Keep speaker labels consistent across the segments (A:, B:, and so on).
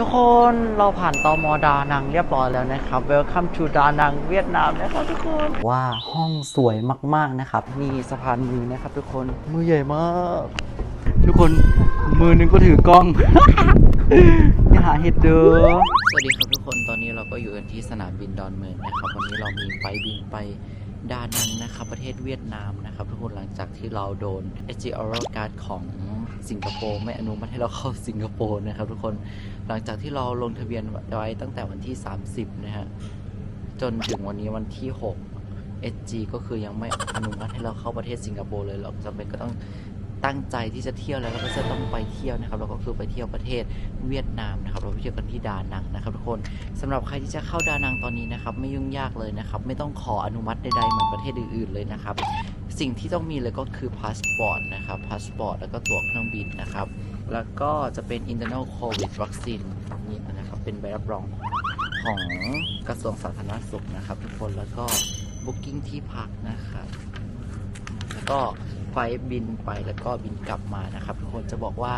A: ทุกคนเราผ่านตอมอดานังเรียบร้อยแล้วนะครับ Welcome to ดานังเวียดนามนะครับทุกคนว่าห้องสวยมากๆนะครับนี่สะพานมือนะครับ ทุกคนมือใหญ่มาก ทุกคนมือหนึงก็ถือกล้องอย่าหาเห็ดเด้อสวัสดีครับทุกคนตอนนี้เราก็อยู่กันที่สนามบินดอนเมืองนะครับ วันนี้เรามีไฟบินไปดานังนะครับ ประเทศเวียดนามนะครับ ทุกคนหลังจากที่เราโดน SG Oral Card ของ สิงคโปร์ไม่อนุมัติให้เราเข้าสิงคโปร์นะครับ ทุกคนหลังจากที่เราลงทะเบียนไว้ตั้งแต่วันที่ 30 นะฮะจนถึงวันนี้วันที่ 6 SG ก็คือยังไม่อนุมัติให้เราเข้าประเทศสิงคโปร์เลยเราจำเป็นก็ต้องตั้งใจที่จะเที่ยวแล้วเราก็จะต้องไปเที่ยวนะครับเราก็คือไปเที่ยวประเทศเวียดนามนะครับ เราไปเที่ยวกันที่ดานังนะครับทุกคนสำหรับใครที่จะเข้าดานังตอนนี้นะครับ ไม่ยุ่งยากเลยนะครับ ไม่ต้องขออนุมัติใดๆเหมือนประเทศอื่นๆเลยนะครับ สิ่งที่ต้องมีเลยก็คือพาสปอร์ตนะครับพาสปอร์ตแล้วก็ตั๋วเครื่องบินนะครับ แล้วก็จะเป็น internal covid vaccine นี่นะครับ เป็นใบรับรองของกระทรวงสาธารณสุขนะครับ ทุกคนแล้วก็ booking ที่พักนะครับแล้วก็ไฟล์บินไปแล้วก็บินกลับมานะครับ ทุกคนจะบอกว่า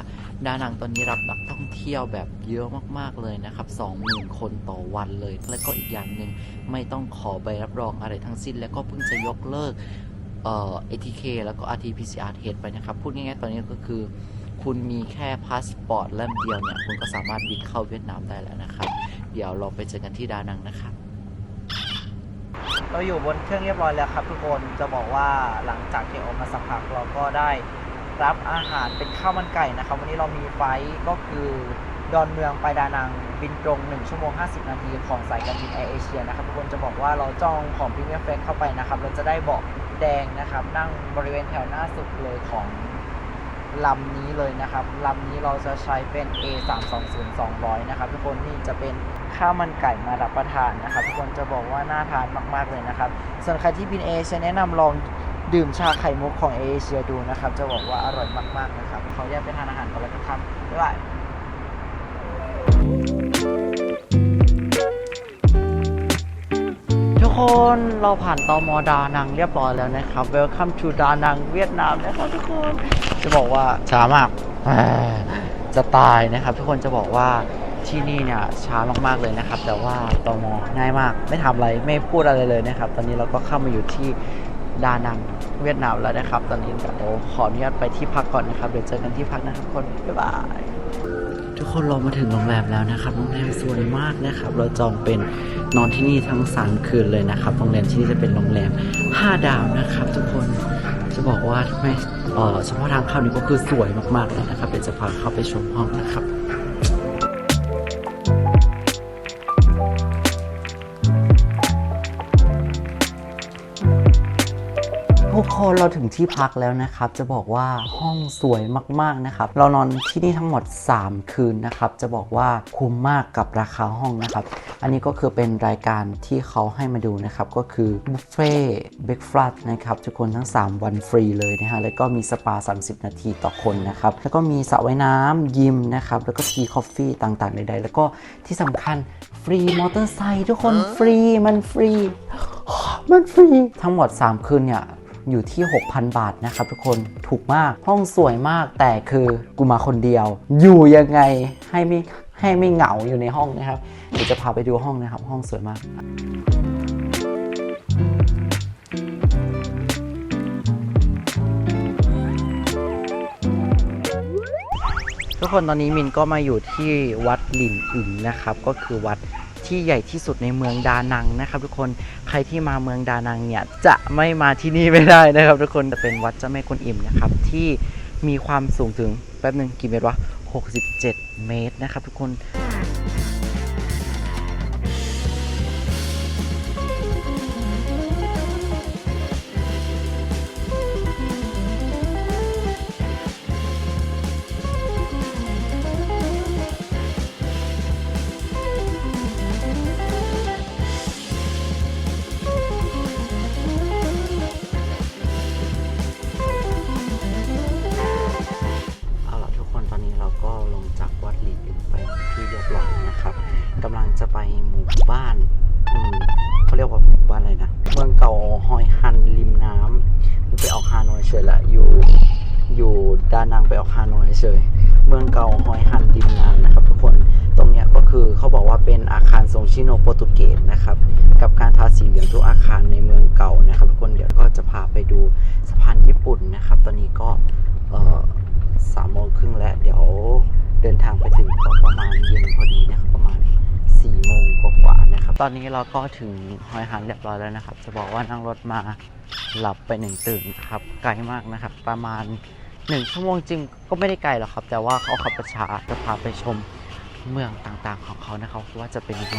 A: ดานังตอนนี้รับนักท่องเที่ยวแบบเยอะมากๆเลยนะครับ20,000 คนต่อวันเลย แล้วก็อีกอย่างหนึ่งไม่ต้องขอใบรับรองอะไรทั้งสิ้น แล้วก็เพิ่งจะยกเลิก เอ่อ ATK แล้วก็ RT-PCR test ไปนะครับ พูดง่ายๆ ตอนนี้ก็คือ คุณมีแค่พาสปอร์ตเล่มเดียวเนี่ย คุณก็สามารถบินเข้าเวียดนามได้แล้วนะครับ เดี๋ยวเราไปเจอกันที่ดานังนะครับ เราอยู่บนเครื่องเรียบร้อยแล้วครับทุกคนจะบอกว่าหลังจากที่ออกมาสักพักเราก็ได้รับอาหารเป็นข้าวมันไก่นะครับ วันนี้เรามีไฟล์ก็คือดอนเมืองไปดานังบินตรง 1 ชั่วโมง 50 นาทีของสายการบินแอร์เอเชียนะครับทุกคนจะบอกว่าเราจองของพรีเมียร์เฟเข้าไปนะครับ เราจะได้เบาะ แดงนะครับ นั่งบริเวณแถวหน้าสุดเลยของลำนี้เลยนะครับลำนี้เราจะใช้เป็น A 3 2 0 200นะครับทุกคนนี่จะเป็นข้าวมันไก่มารับประทานนะครับ ทุกคนจะบอกว่าน่าทานมากๆเลยนะครับ ส่วนใครที่บินเอเชียแนะนำลองดื่มชาไข่มุกของเอเชียดูนะครับ จะบอกว่าอร่อยมากๆนะครับเขาแยกไปทานอาหารก่อนแล้วกันครับบ๊ายบาย นเราผ่านตอมอดานังเรียบร้อยแล้วนะครับ Welcome to ดานังเวียดนามนะครับทุกคน จะบอกว่าช้ามากจะตายนะครับ ทุกคนจะบอกว่าที่นี่เนี่ยช้ามากๆเลยนะครับ แต่ว่าตอมอง่ายมาก ไม่ทำอะไรไม่พูดอะไรเลยนะครับ ตอนนี้เราก็เข้ามาอยู่ที่ดานังเวียดนามแล้วนะครับ ตอนนี้เดี๋ยวขออนุญาตไปที่พักก่อนนะครับเดี๋ยวเจอกันที่พักนะครับทุกคนบ๊ายบาย ทุกคนเรามาถึงโรงแรมแล้วนะครับโรงแรมสวยมากนะครับ เราจองเป็นนอนที่นี่ทั้ง3คืนเลยนะครับ โรงแรมที่นี่จะเป็นโรงแรม 5 ดาวนะครับ ทุกคนจะบอกว่าไม่เอ่อเฉพาะทางเข้านี่ก็คือสวยมากๆเลยนะครับเดี๋ยวจะพาเข้าไปชมห้องนะครับ คนเราถึงที่พักแล้วนะครับ จะบอกว่าห้องสวยมากๆนะครับ เรานอนที่นี่ทั้งหมด 3 คืนนะครับ จะบอกว่าคุ้มมากกับราคาห้องนะครับ อันนี้ก็คือเป็นรายการที่เขาให้มาดูนะครับ ก็คือบุฟเฟ่เบรกฟาสนะครับทุกคนทั้ง 3 วันฟรีเลยนะฮะ แล้วก็มีสปา 30 นาทีต่อคนนะครับ แล้วก็มีสระว่ายน้ำยิมนะครับ แล้วก็ทีคอฟฟี่ต่างๆใดๆ แล้วก็ที่สำคัญฟรีมอเตอร์ไซค์ทุกคนฟรีมันฟรี มันฟรี ทั้งหมด 3 คืนเนี่ย อยู่ที่ 6,000 บาทนะครับทุกคนถูกมากห้องสวยมากแต่คือกูมาคนเดียว อยู่ยังไงให้ไม่ให้ไม่เหงาอยู่ในห้องนะครับเดี๋ยวจะพาไปดูห้องนะครับ ห้องสวยมากทุกคนตอนนี้มินก็มาอยู่ที่วัดหลินอึงนะครับ ก็คือวัด ที่ใหญ่ที่สุดในเมืองดานังนะครับ ทุกคนใครที่มาเมืองดานังเนี่ยจะไม่มาที่นี่ไม่ได้นะครับ ทุกคนจะเป็นวัดเจ้าแม่กวนอิมนะครับที่มีความสูงถึงแป๊บหนึ่งกี่เมตรวะ 67 เมตรนะครับ ทุกคน ตอนนี้ก็สามโมงครึ่งแล้ว เดี๋ยวเดินทางไปถึงก็ประมาณเย็นพอดีนะครับประมาณ4ี่โมงกว่าๆนะครับ ตอนนี้เราก็ถึงหอยหันเรียบร้อยแล้วนะครับ จะบอกว่านั่งรถมาหลับไปหนึ่งตื่นครับ ไกลมากนะครับ ประมาณ1ชั่วโมงจริงก็ไม่ได้ไกลหรอกครับ แต่ว่าเขาขับประชาจะพาไปชมเมืองต่างๆของเขานะครับว่าจะเป็นยังไง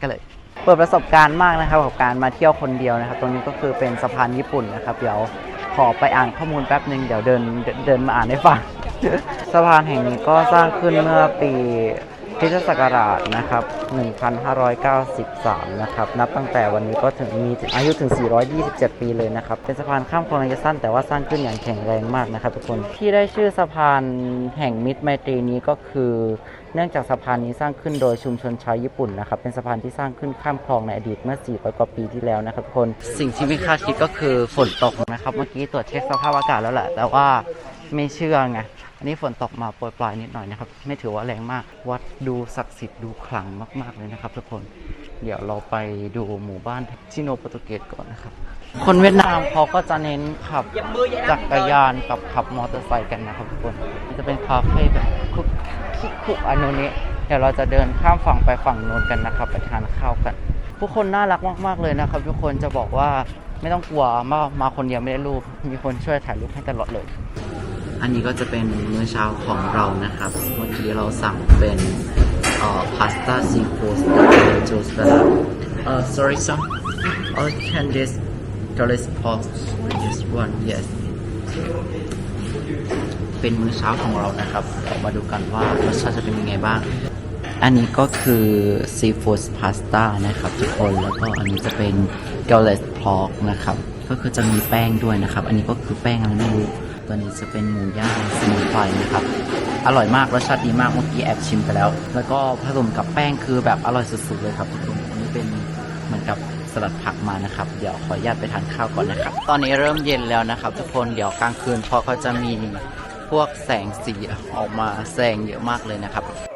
A: ก็เลยเปิดประสบการณ์มากนะครับกับการมาเที่ยวคนเดียวนะครับ ตรงนี้ก็คือเป็นสะพานญี่ปุ่นนะครับ เดี๋ยว ขอไปอ่านข้อมูลแป๊บหนึ่งเดี๋ยวเดินเดินมาอ่านให้ฟัง สะพานแห่งนี้ก็สร้างขึ้นเมื่อปี ริสตศักราชนะครับ 1593 นะครับ นับตั้งแต่วันนี้ก็ถึงมีอายุถึง 427 ปีเลยนะครับ เป็นสะพานข้ามคลองระยะสั้นแต่ว่าสร้างขึ้นอย่างแข็งแรงมากนะครับทุกคน ที่ได้ชื่อสะพานแห่งมิตรไมตรีนี้ก็คือ เนื่องจากสะพานนี้สร้างขึ้นโดยชุมชนชาวญี่ปุ่นนะครับ เป็นสะพานที่สร้างขึ้นข้ามคลองในอดีตเมื่อ 400 กว่าปีที่แล้วนะครับทุกคน สิ่งที่ไม่คาดคิดก็คือฝนตกนะครับ เมื่อกี้ตรวจเช็คสภาพอากาศแล้วแหละ แต่ว่าไม่เชื่อไง อันนี้ฝนตกมาโปรยปลายนิดหน่อยนะครับ ไม่ถือว่าแรงมาก วัดดูศักดิ์สิทธิ์ดูขลังมากๆเลยนะครับทุกคน เดี๋ยวเราไปดูหมู่บ้านชิโนโปรตุเกสก่อนนะครับ คนเวียดนามเขาก็จะเน้นขับจักรยานกับขับมอเตอร์ไซค์กันนะครับทุกคนจะเป็นคาเฟ่แบบคุกคิคุกอันนู้นนี้เดี๋ยวเราจะเดินข้ามฝั่งไปฝั่งโน้นกันนะครับไปทานข้าวกันทุกคนน่ารักมาก ๆ เลยนะครับ ทุกคนจะบอกว่าไม่ต้องกลัวมามาคนเดียวไม่ได้รูป มีคนช่วยถ่ายรูปให้ตลอดเลย อันนี้ก็จะเป็นมื้อเช้าของเรานะครับ เมื่อกี้เราสั่งเป็นเอ่อพาสต้าซีฟู้ดกับจูสนะครับเอ่อ sorry sir uh, can this Doris pause this one yes เป็นมื้อเช้าของเรานะครับเรามาดูกันว่ารสชาติจะเป็นยังไงบ้าง อันนี้ก็คือซีฟู้ดพาสต้านะครับทุกคนแล้วก็อันนี้จะเป็นเกลเลสพอกนะครับ ก็คือจะมีแป้งด้วยนะครับ อันนี้ก็คือแป้งอะไรไม่รู้ ตัวนี้จะเป็นหมูย่างสมุนไพรนะครับอร่อยมากรสชาติดีมากเมื่อกี้แอบชิมไปแล้ว แล้วก็ผสมกับแป้งคือแบบอร่อยสุดๆเลยครับทุกคนอันนี้เป็นเหมือนกับสลัดผักมานะครับ เดี๋ยวขออนุญาตไปทานข้าวก่อนนะครับ ตอนนี้เริ่มเย็นแล้วนะครับ ทุกคนเดี๋ยวกลางคืนพอเขาจะมีพวกแสงสีออกมาแสงเยอะมากเลยนะครับ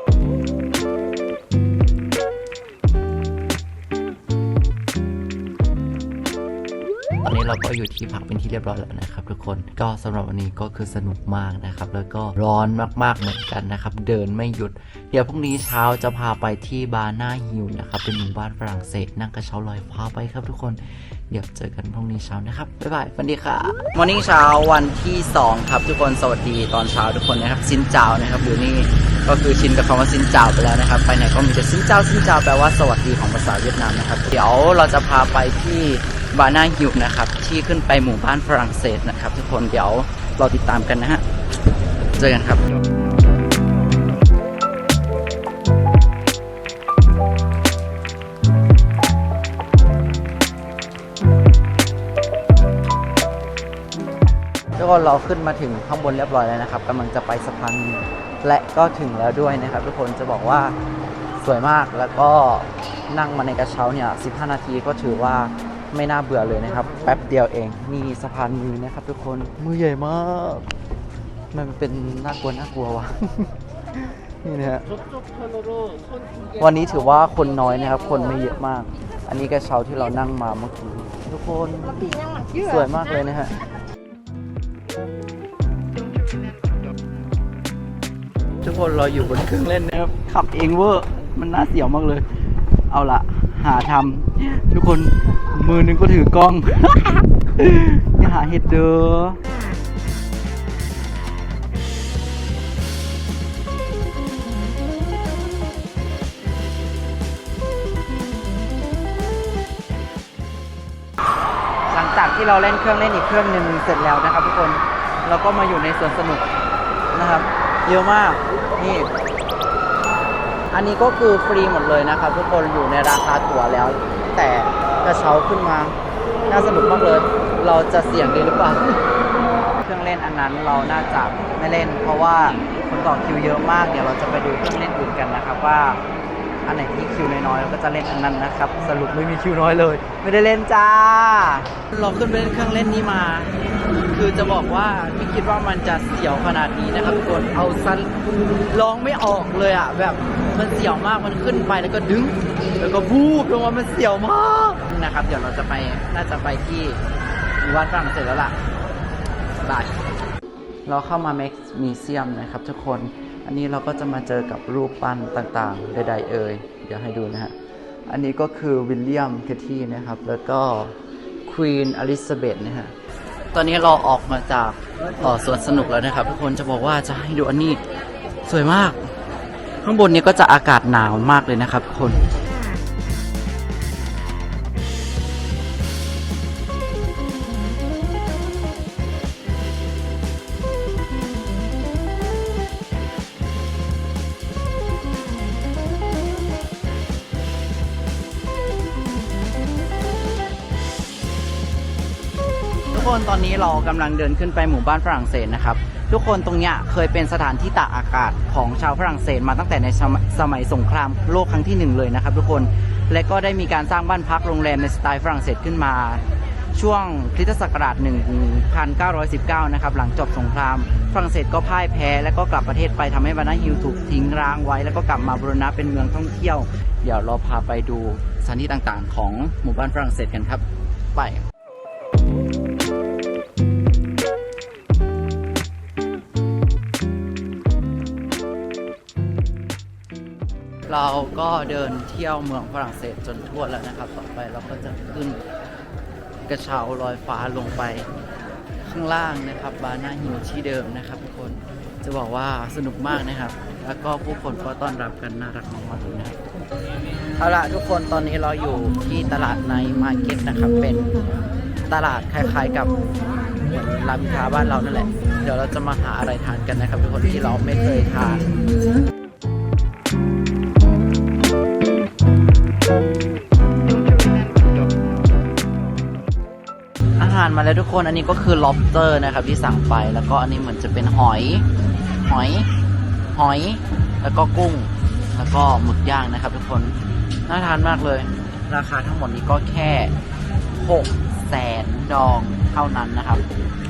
A: ก็อยู่ที่พักเป็นที่เรียบร้อยแล้วนะครับทุกคนก็สำหรับวันนี้ก็คือสนุกมากนะครับแล้วก็ร้อนมากๆเหมือนกันนะครับเดินไม่หยุด เดี๋ยวพรุ่งนี้เช้าจะพาไปที่บาร์นาฮิลนะครับเป็นหมู่บ้านฝรั่งเศสนั่งกระเช้าลอยฟ้าไปครับทุกคนเดี๋ยวเจอกันพรุ่งนี้เช้านะครับบ๊ายบายสวัสดีค่ะมอร์นิ่งเช้าวันที่ 2 ครับ ทุกคนสวัสดีตอนเช้าทุกคนนะครับซินเจ้านะครับอยู่นี่ก็คือชินกับคำว่าซินเจ้าไปแล้วนะครับ ไปไหนก็มีแต่ซินเจ้าซินเจ้าแปลว่าสวัสดีของภาษาเวียดนามนะครับ เดี๋ยวเราจะพาไปที่ บาร์นาฮิลนะครับ ที่ขึ้นไปหมู่บ้านฝรั่งเศสนะครับ ทุกคนเดี๋ยวเราติดตามกันนะฮะ เจอกันครับทุกคนเราขึ้นมาถึงข้างบนเรียบร้อยแล้วนะครับกำลังจะไปสะพานและก็ถึงแล้วด้วยนะครับ ทุกคนจะบอกว่าสวยมากแล้วก็นั่งมาในกระเช้าเนี่ย 15 นาทีก็ถือว่า ไม่น่าเบื่อเลยนะครับ แป๊บเดียวเองนี่สะพานมือนะครับ ทุกคนมือใหญ่มากมันเป็นน่ากลัวน่ากลัววะนี่นะฮะวันนี้ถือว่าคนน้อยนะครับ คนไม่เยอะมาก อันนี้กระเช้าที่เรานั่งมาเมื่อกี้ทุกคนสวยมากเลยนะฮะทุกคนเราอยู่บนเครื่องเล่นนะครับขับเองเวอร์มันน่าเสียวมากเลย เอาละ หาทำทุกคนมือหนึงก็ถือกล้อง อย่าหาเห็ดเด้อหลังจากที่เราเล่นเครื่องเล่นอีกเครื่องหนึ่งเสร็จแล้วนะครับทุกคนเราก็มาอยู่ในสวนสนุกนะครับ เยอะมากนี่ อันนี้ก็คือฟรีหมดเลยนะครับ ทุกคนอยู่ในราคาตั๋วแล้ว แต่กระเช้าขึ้นมา น่าสนุกมากเลย เราจะเสี่ยงดีหรือเปล่า เครื่องเล่นอันนั้นเราน่าจะไม่เล่น เพราะว่าคนต่อคิวเยอะมาก เดี๋ยวเราจะไปดูเครื่องเล่นอื่นกันนะครับว่าอันไหนที่คิวน้อยๆเราก็จะเล่นอันนั้นนะครับ สรุปไม่มีคิวน้อยเลย ไม่ได้เล่นจ้า เราขึ้นไปเล่นเครื่องเล่นนี้มา คือจะบอกว่าไม่คิดว่ามันจะเสียวขนาดนี้นะครับทุกคนเอาสั้นร้องไม่ออกเลยอะแบบ มันเสียวมากมันขึ้นไปแล้วก็ดึง แล้วก็วูบลงมามันเสียวมากนะครับ เดี๋ยวเราจะไปน่าจะไปที่หมู่บ้านฝรั่งเศสแล้วล่ะบายเราเข้ามา Max Museum นะครับทุกคน อันนี้เราก็จะมาเจอกับรูปปั้นต่างๆ ใดๆเอ่ย เดี๋ยวให้ดูนะฮะ อันนี้ก็คือวิลเลียมเคที่นะครับ แล้วก็ควีนอลิซาเบธนะฮะ ตอนนี้เราออกมาจากออสวนสนุกแล้วนะครับ ทุกคนจะบอกว่าจะให้ดูอันนี้สวยมาก ข้างบนนี้ก็จะอากาศหนาวมากเลยนะครับทุกคน ทุกคนตอนนี้เรากำลังเดินขึ้นไปหมู่บ้านฝรั่งเศสนะครับ ทุกคนตรงเนี้ยเคยเป็นสถานที่ตากอากาศของชาวฝรั่งเศสมาตั้งแต่ในสมัยสมัยสงครามโลกครั้งที่หนึ่งเลยนะครับ ทุกคนและก็ได้มีการสร้างบ้านพักโรงแรมในสไตล์ฝรั่งเศสขึ้นมา ช่วงคริสตศักราช 1919 นะครับหลังจบสงคราม ฝรั่งเศสก็พ่ายแพ้ แล้วก็กลับประเทศไปทำให้บานาฮิลถูกทิ้งร้างไว้ แล้วก็กลับมาบูรณะเป็นเมืองท่องเที่ยว เดี๋ยวเราพาไปดูสถานที่ต่างๆ ของหมู่บ้านฝรั่งเศสกันครับไป เราก็เดินเที่ยวเมืองฝรั่งเศสจนทั่วแล้วนะครับ ต่อไปเราก็จะขึ้นกระเช้าลอยฟ้าลงไปข้างล่างนะครับบานาฮิลที่เดิมนะครับทุกคนจะบอกว่าสนุกมากนะครับ แล้วก็ผู้คนก็ต้อนรับกันน่ารักมากๆเลยนะครับเอาละทุกคนตอนนี้เราอยู่ที่ตลาดในมาร์เก็ตนะครับ เป็นตลาดคล้ายๆกับเหมือนรานทราบ้านเรานั่นแหละ เดี๋ยวเราจะมาหาอะไรทานกันนะครับ ทุกคนที่เราไม่เคยทาน มาแล้วทุกคน อันนี้ก็คือ lobster นะครับที่สั่งไป แล้วก็อันนี้เหมือนจะเป็นหอย หอย หอย แล้วก็กุ้ง แล้วก็หมึกย่างนะครับ ทุกคน น่าทานมากเลย ราคาทั้งหมดนี้ก็แค่6แสนดองเท่านั้นนะครับ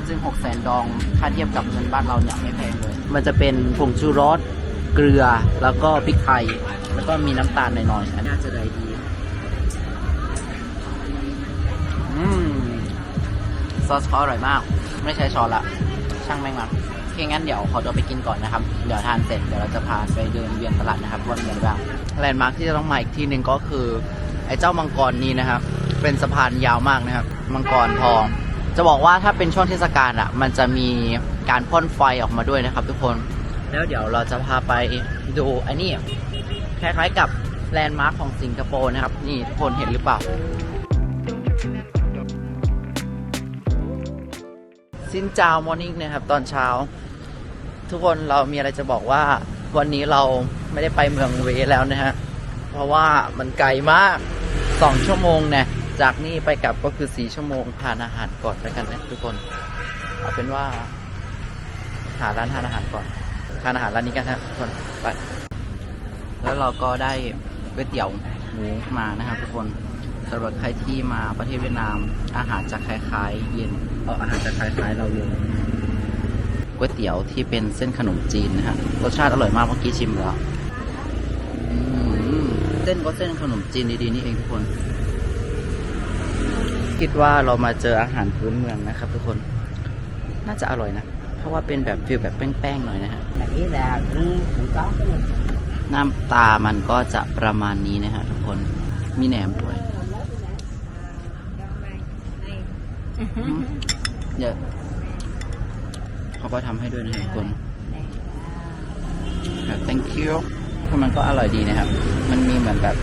A: ซึ่ง6แสนดอง ถ้าเทียบกับเงินบ้านเราเนี่ยไม่แพงเลย มันจะเป็นผงชูรส เกลือ แล้วก็พริกไทย แล้วก็มีน้ำตาลหน่อยๆอันน่าจะได้ดี ซอสเขาอร่อยมาก ไม่ใช้ช้อนละ ช่างแม่งมาโอเคงั้นเดี๋ยวขอตัวไปกินก่อนนะครับ เดี๋ยวทานเสร็จเดี๋ยวเราจะพาไปเดินเวียนตลาดนะครับว่ามีอะไรบ้างแลนด์มาร์คที่จะต้องมาอีกที่หนึ่งก็คือ ไอ้เจ้ามังกรนี้นะครับ เป็นสะพานยาวมากนะครับ มังกรทอง จะบอกว่าถ้าเป็นช่วงเทศกาลอะ มันจะมีการพ่นไฟออกมาด้วยนะครับ ทุกคน แล้วเดี๋ยวเราจะพาไปดูไอ้นี่คล้ายๆกับแลนด์มาร์คของสิงคโปร์นะครับ นี่ทุกคนเห็นหรือเปล่า สินจาวมอร์นิ่งนะครับ ตอนเช้า ทุกคนเรามีอะไรจะบอกว่า วันนี้เราไม่ได้ไปเมืองเวแล้วนะฮะ เพราะว่ามันไกลมากสองชั่วโมงเนี่ยจากนี่ไปกลับก็คือสี่ชั่วโมงทานอาหารก่อนแล้วกันนะทุกคน เอาเป็นว่า หาร้านทานอาหารก่อนทานอาหารร้านนี้กันนะทุกคนไปแล้วเราก็ได้ก๋วยเตี๋ยวหมูมานะครับทุกคนสำหรับใครที่มาประเทศเวียดนามอาหารจะคล้ายๆ เย็น เอออาหารจะคล้ายๆเราเลยก๋วยเตี๋ยวที่เป็นเส้นขนมจีนนะฮะรสชาติอร่อยมากเมื่อกี้ชิมแล้วอืมเส้นก็เส้นขนมจีนดีๆนี่เองทุกคน คิดว่าเรามาเจออาหารพื้นเมืองนะครับ ทุกคนน่าจะอร่อยนะ เพราะว่าเป็นแบบฟิลแบบแป้งๆหน่อยนะฮะ
B: ý là cũng cũng có cái
A: หน้าตามันก็จะประมาณนี้นะฮะทุกคนมีแหนมด้วยอืม เดี๋ยวเขาก็ทำให้ด้วยนะฮะทุกคนครับ thank you คือมันก็อร่อยดีนะครับ มันมีเหมือนแบบ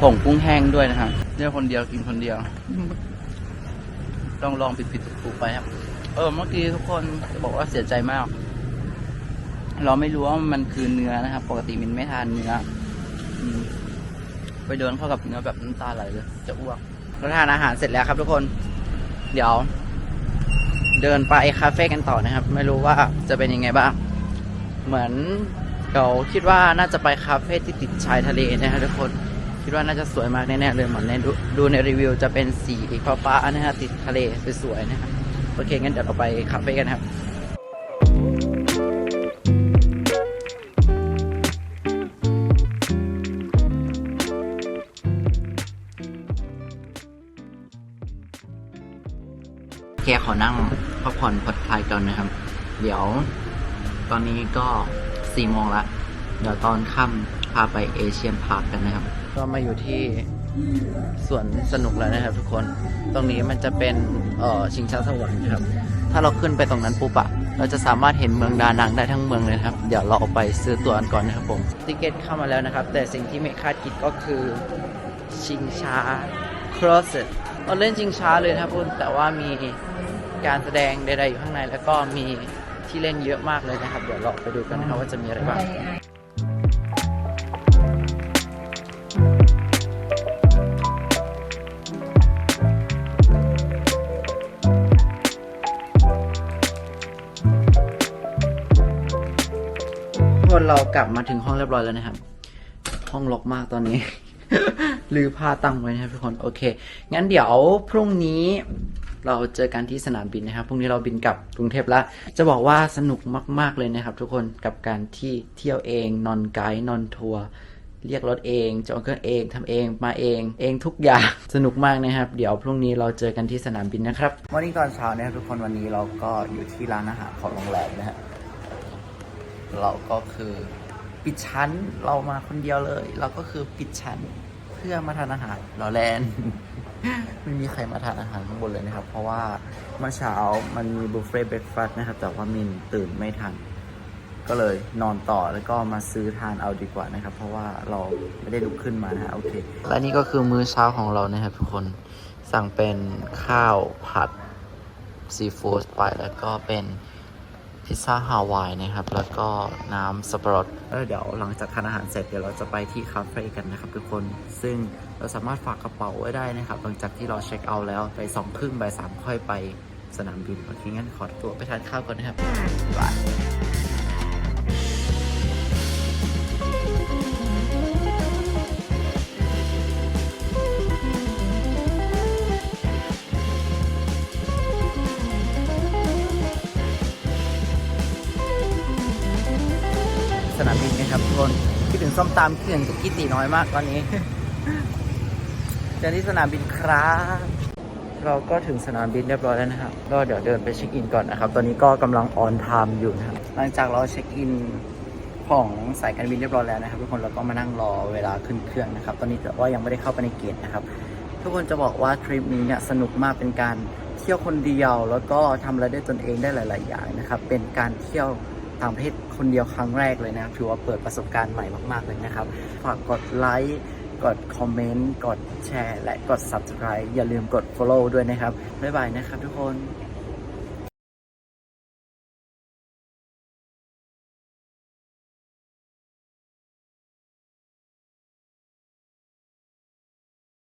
A: ผงกุ้งแห้งด้วยนะครับเลือกคนเดียวกินคนเดียว ลองลองผิดผิดถูกถูกไปครับ เออ เมื่อกี้ทุกคนจะบอกว่าเสียใจมาก เราไม่รู้ว่ามันคือเนื้อนะครับ ปกติมินไม่ทานเนื้ออืมไปเดินเข้ากับเนื้อแบบน้ำตาไหลเลย จะอ้วกเราทานอาหารเสร็จแล้วครับทุกคน เดี๋ยว เดินไปคาเฟ่กันต่อนะครับ ไม่รู้ว่าจะเป็นยังไงบ้าง เหมือนเราคิดว่าน่าจะไปคาเฟ่ที่ติดชายทะเลนะครับทุกคนคิดว่าน่าจะสวยมากแน่ๆเลยเหมือนในดูในรีวิวจะเป็นสีฟ้าๆนะฮะติดทะเลสวยๆนะครับโอเคงั้นเดี๋ยวเราไปคาเฟ่กันครับแกขอนั่ง พักผ่อนผ่อนคลายก่อนนะครับ เดี๋ยวตอนนี้ก็สี่โมงละเดี๋ยวตอนค่ำพาไปเอเชียนพาร์คกันนะครับ ก็มาอยู่ที่สวนสนุกแล้วนะครับ ทุกคน ตรงนี้มันจะเป็นเอ่อชิงช้าสวรรค์ครับ ถ้าเราขึ้นไปตรงนั้นปุ๊บอะเราจะสามารถเห็นเมืองดานังได้ทั้งเมืองเลยครับ เดี๋ยวเราเอาไปซื้อตั๋วกันก่อนนะครับผมติเกตเข้ามาแล้วนะครับ แต่สิ่งที่ไม่คาดคิดก็คือชิงช้า cross it เราเล่นชิงช้าเลยนะครับคุณแต่ว่ามี การแสดงใดๆอยู่ข้างใน แล้วก็มีที่เล่นเยอะมากเลยนะครับ เดี๋ยวเราไปดูกันนะครับว่าจะมีอะไรบ้างคนเรากลับมาถึงห้องเรียบร้อยแล้วนะครับ ห้องรกมากตอนนี้ ลือผ้าตั้งไว้นะครับทุกคน โอเค งั้นเดี๋ยวพรุ่งนี้ เราเจอกันที่สนามบินนะครับพรุ่งนี้เราบินกลับกรุงเทพแล้วจะบอกว่าสนุกมากๆเลยนะครับ ทุกคนกับการที่เที่ยวเองนอนไกด์นอนทัวร์เรียกรถเองจองเครื่องเองทำเองมาเอง เองทุกอย่างสนุกมากนะครับ เดี๋ยวพรุ่งนี้เราเจอกันที่สนามบินนะครับวันนี้ตอนเช้านะครับทุกคนวันนี้เราก็อยู่ที่ร้านอาหารของโรงแรมนะฮะเราก็คือปิดชั้นเรามาคนเดียวเลย เราก็คือปิดชั้นเพื่อมาทานอาหารรอแลน ไม่มีใครมาทานอาหารข้างบนเลยนะครับ เพราะว่าเมื่อเช้ามันมีบุฟเฟ่ต์เบรคฟาสต์นะครับ แต่ว่ามินตื่นไม่ทัน ก็เลยนอนต่อแล้วก็มาซื้อทานเอาดีกว่านะครับ เพราะว่าเราไม่ได้ลุกขึ้นมานะฮะโอเคและนี่ก็คือมื้อเช้าของเรานะครับทุกคนสั่งเป็นข้าวผัดซีฟู้ดไปแล้วก็เป็น พิซซ่าฮาวายนะครับ แล้วก็น้ำสับปะรดแล้วเดี๋ยวหลังจากทานอาหารเสร็จเดี๋ยวเราจะไปที่คาเฟ่กันนะครับทุกคน ซึ่งเราสามารถฝากกระเป๋าไว้ได้นะครับ หลังจากที่เราเช็คเอาท์แล้วไปสองครึ่งบ่ายสามค่อยไปสนามบินโอเคงั้นขอตัวไปทานข้าวก่อนนะครับ ครับทุกคนคิดถึงส้มตำคิดถึงสุกี้ตีน้อยมากตอนนี้เจอที่สนามบินครับเราก็ถึงสนามบินเรียบร้อยแล้วนะครับ ก็เดี๋ยวเดินไปเช็คอินก่อนนะครับ ตอนนี้ก็กำลังออนไทม์อยู่นะครับ หลังจากเราเช็คอินของสายการบินเรียบร้อยแล้วนะครับ ทุกคนเราก็มานั่งรอเวลาขึ้นเครื่องนะครับ ตอนนี้แต่ว่ายังไม่ได้เข้าไปในเกตนะครับ ทุกคนจะบอกว่าทริปนี้เนี่ยสนุกมากเป็นการเที่ยวคนเดียว แล้วก็ทำอะไรได้ตนเองได้หลาย ๆ อย่างนะครับ เป็นการเที่ยว ต่างประเทศคนเดียวครั้งแรกเลยนะครับถือว่าเปิดประสบการณ์ใหม่มากๆเลยนะครับ ฝากกดไลค์กดคอมเมนต์กดแชร์ และกด subscribe อย่าลืมกด follow ด้วยนะครับ บ๊ายบายนะครับทุกคน